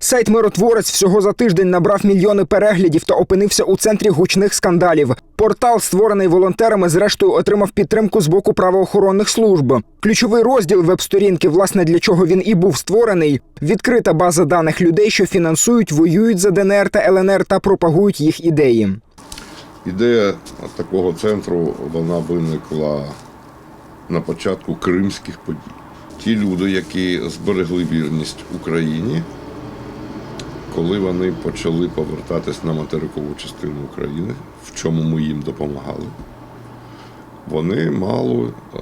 Сайт Миротворець всього за тиждень набрав мільйони переглядів та опинився у центрі гучних скандалів. Портал, створений волонтерами, зрештою отримав підтримку з боку правоохоронних служб. Ключовий розділ веб-сторінки, власне для чого він і був створений, відкрита база даних людей, що фінансують, воюють за ДНР та ЛНР та пропагують їх ідеї. Ідея такого центру вона виникла на початку кримських подій. Ті люди, які зберегли вірність Україні, коли вони почали повертатись на материкову частину України, в чому ми їм допомагали, вони мали е,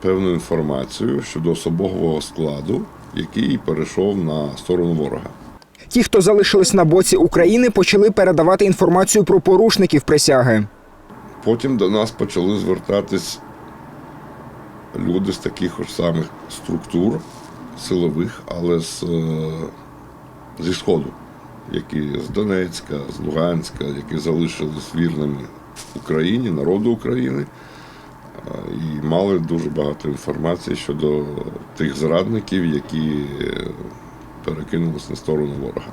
певну інформацію щодо особового складу, який перейшов на сторону ворога. Ті, хто залишились на боці України, почали передавати інформацію про порушників присяги. Потім до нас почали звертатись люди з таких ж самих структур силових, але з, е, зі Сходу, які з Донецька, з Луганська, які залишились вірними Україні, народу України, і мали дуже багато інформації щодо тих зрадників, які е, перекинулись на сторону ворога.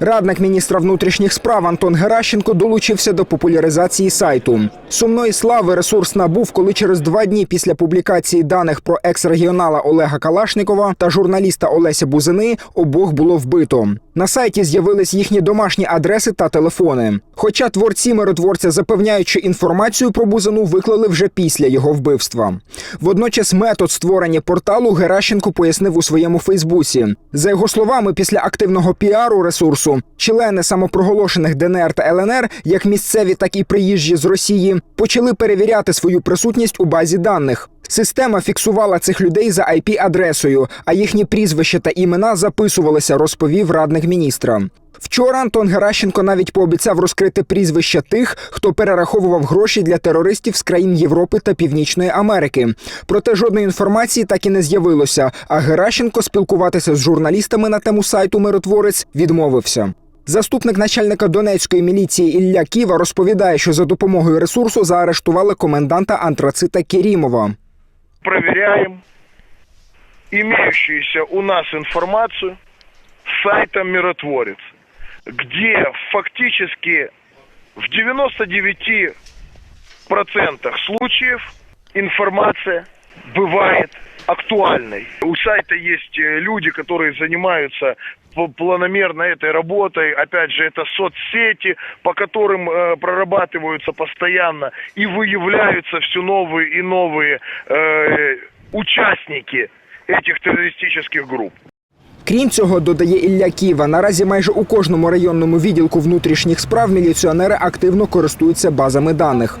Радник міністра внутрішніх справ Антон Геращенко долучився до популяризації сайту. Сумної слави ресурс набув, коли через два дні після публікації даних про екс-регіонала Олега Калашникова та журналіста Олеся Бузини обох було вбито. На сайті з'явились їхні домашні адреси та телефони. Хоча творці миротворця запевняють, що інформацію про Бузину виклали вже після його вбивства. Водночас метод створення порталу Геращенко пояснив у своєму Фейсбуці. За його словами, після активного піару ресурсу члени самопроголошених ДНР та ЛНР, як місцеві, так і приїжджі з Росії, почали перевіряти свою присутність у базі даних. Система фіксувала цих людей за IP-адресою, а їхні прізвища та імена записувалися, розповів радник міністра. Вчора Антон Геращенко навіть пообіцяв розкрити прізвища тих, хто перераховував гроші для терористів з країн Європи та Північної Америки. Проте жодної інформації так і не з'явилося. А Геращенко спілкуватися з журналістами на тему сайту Миротворець відмовився. Заступник начальника Донецької міліції Ілля Ківа розповідає, що за допомогою ресурсу заарештували коменданта Антрацита Керімова. Проверяем имеющуюся у нас информацию с сайта «Миротворец», где фактически в 99% случаев информация бывает актуальной. У сайта есть э, люди, которые занимаются планомерно этой работой. Опять же, это соцсети, по которым э, прорабатываются постоянно и выявляются все новые и новые э, участники этих террористических групп. Крім цього, додає Ілля Ківа, наразі майже у кожному районному відділку внутрішніх справ міліціонери активно користуються базами даних.